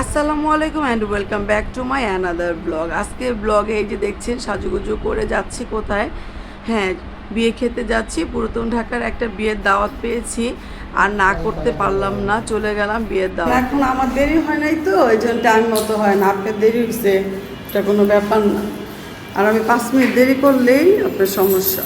আসসালামু আলাইকুম and welcome back to my another blog আজকে ব্লগে এই যে দেখছেন, সাজুগুজু করে যাচ্ছি কোথায়? হ্যাঁ বিয়ে খেতে যাচ্ছি, পুরাতন ঢাকার একটা বিয়ের দাওয়াত পেয়েছি, আর না করতে পারলাম না, চলে গেলাম বিয়ের দাওয়াত। এখন আমার দেরি হয় নাই তো, ওই জন্য টাইম মতো হয় না, আপনার দেরি হচ্ছে এটা কোনো ব্যাপার না। আর আমি পাঁচ মিনিট দেরি করলেই আপনার সমস্যা।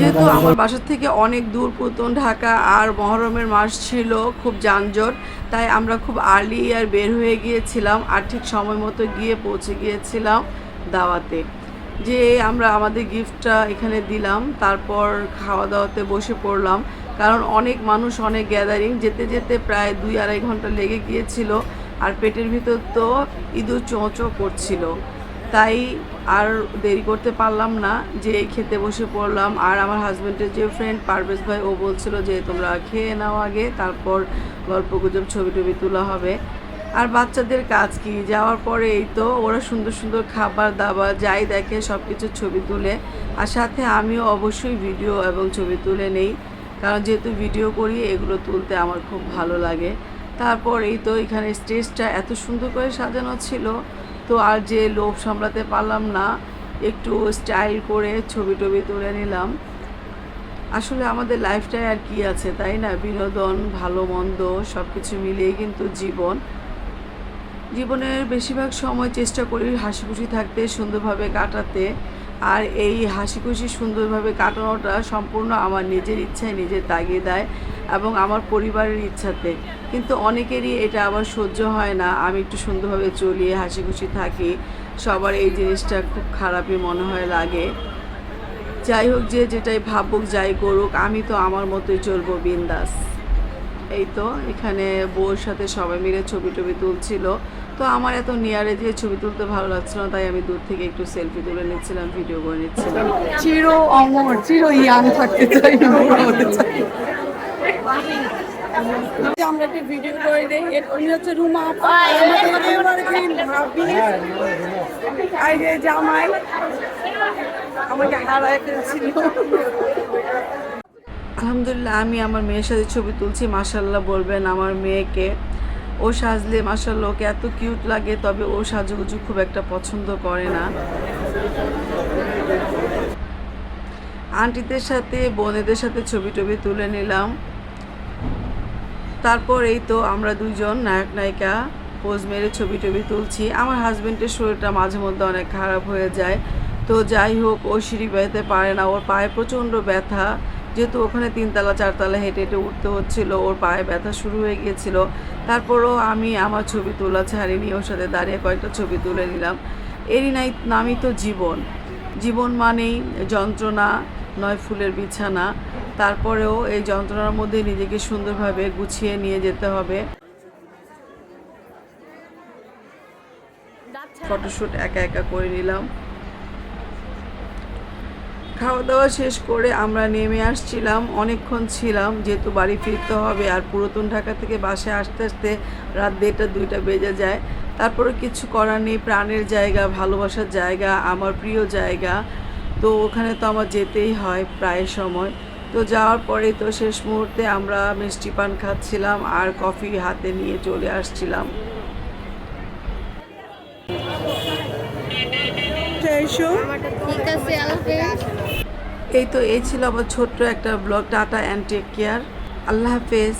যেহেতু আমার বাসা থেকে অনেক দূর পুতন ঢাকা আর মহরমের মাস ছিল খুব যানজট তাই আমরা খুব আর্লি আর বের হয়ে গিয়েছিলাম আর ঠিক সময় মতো গিয়ে পৌঁছে গিয়েছিলাম দাওয়াতে। যে আমরা আমাদের গিফটটা এখানে দিলাম তারপর খাওয়া দাওয়াতে বসে পড়লাম কারণ অনেক মানুষ অনেক গ্যাদারিং যেতে যেতে প্রায় দুই আড়াই ঘণ্টা লেগে গিয়েছিল আর পেটের ভিতর তো ইঁদুর চোঁচো করছিল। তাই আর দেরি করতে পারলাম না যে খেতে বসে পড়লাম। আর আমার হাজব্যান্ডের যে ফ্রেন্ড পারভেজ ভাই, ও বলছিল যে তোমরা খেয়ে নাও আগে, তারপর গল্প গুজব ছবি টবি তোলা হবে। আর বাচ্চাদের কাজ কি? যাওয়ার পরে এই তো, ওরা সুন্দর সুন্দর খাবার দাবার যাই দেখে সব কিছু ছবি তুলে। আর সাথে আমিও অবশ্যই ভিডিও এবং ছবি তুলে নেই। কারণ যেহেতু ভিডিও করি, এগুলো তুলতে আমার খুব ভালো লাগে। তারপর এই তো, এখানে স্টেজটা এত সুন্দর করে সাজানো ছিল। তো আর যে লোভ সামলাতে পারলাম না, একটু স্টাইল করে ছবি টবি তুলে নিলাম। আসলে আমাদের লাইফটাই আর কি আছে, তাই না? বিনোদন, ভালো, মন্দ সব কিছু মিলিয়ে কিন্তু জীবন। জীবনের বেশিরভাগ সময় চেষ্টা করি হাসি খুশি থাকতে, সুন্দরভাবে কাটাতে। আর এই হাসি খুশি সুন্দরভাবে কাটানোটা সম্পূর্ণ আমার নিজের ইচ্ছায় নিজের তাগিদায় এবং আমার পরিবারের ইচ্ছাতে। কিন্তু অনেকেরই এটা আবার সহ্য হয় না। আমি একটু সুন্দরভাবে চলি হাসি খুশি থাকি। সবার এই জিনিসটা খুব খারাপই মনে হয়, লাগে। যাই হোক, যে যেটাই ভাবুক, যাই করুক, আমি তো আমার মতোই চলবো, বিন্দাস। এই তো, এখানে বউর সাথে সবাই মিলে ছবি টবি তুলছিল। তো আমার এত নিয়ারে যে ছবি তুলতে ভালো লাগছিল না, তাই আমি দূর থেকে একটু সেলফি তুলে নিচ্ছিলাম, ভিডিও করে নিচ্ছিলাম। চির অমর চির ইয়াং থাকতে চাই। আমরা ভিডিও করে দেই। এর উনি হচ্ছে রুমা ভাবি? জামাই। আমাকে হারায় ফেলছিল। আলহামদুলিল্লাহ, আমি আমার মেয়ের সাথে ছবি তুলছি। মাসাল্লাহ বলবেন আমার মেয়েকে। ও সাজলে মাসাল্লাহ ওকে এত কিউট লাগে, তবে ও সাজুগুজু খুব একটা পছন্দ করে না। আন্টিদের সাথে, বোনেদের সাথে ছবি টবি তুলে নিলাম। তারপর এই তো আমরা দুইজন নায়ক নায়িকা পোজ মেরে ছবি টবি তুলছি। আমার হাজব্যান্ডের শরীরটা মাঝে মধ্যে অনেক খারাপ হয়ে যায়। তো যাই হোক, ও সিঁড়ি বেঁধতে পারে না। ওর পায়ে প্রচণ্ড ব্যথা। যেহেতু ওখানে তিনতলা, চারতলা হেঁটে হেঁটে উঠতে হচ্ছিল, ওর পায়ে ব্যথা শুরু হয়ে গিয়েছিল। তারপরও আমি আমার ছবি তোলা ছাড়িনি, ওর সাথে দাঁড়িয়ে কয়েকটা ছবি তুলে নিলাম। এরই নাই, নামই তো জীবন। জীবন মানেই যন্ত্রণা, নয় ফুলের বিছানা। তারপরেও এই যন্ত্রণার মধ্যে নিজেকে সুন্দরভাবে গুছিয়ে নিয়ে যেতে হবে। ফটোশ্যুট একা একা করে নিলাম। খাওয়া দাওয়া শেষ করে আমরা নেমে আসছিলাম। অনেকক্ষণ ছিলাম, যেহেতু বাড়ি ফিরতে হবে আর পুরাতন ঢাকা থেকে বাসে আসতে আসতে রাত দেড়টা, দুইটা বেজে যায়। তারপরে কিছু করার নেই, প্রাণের জায়গা, ভালোবাসার জায়গা, আমার প্রিয় জায়গা। তো ওখানে তো আমার যেতেই হয় প্রায় সময়। তো যাওয়ার পরে তো শেষ মুহূর্তে আমরা মিষ্টি পান খাচ্ছিলাম আর কফি হাতে নিয়ে চলে আসছিলাম। ঠিক আছে আল্লাহ এই তো এই ছিল আমার ছোট্ট একটা blog tata and take care আল্লাহ হাফেজ।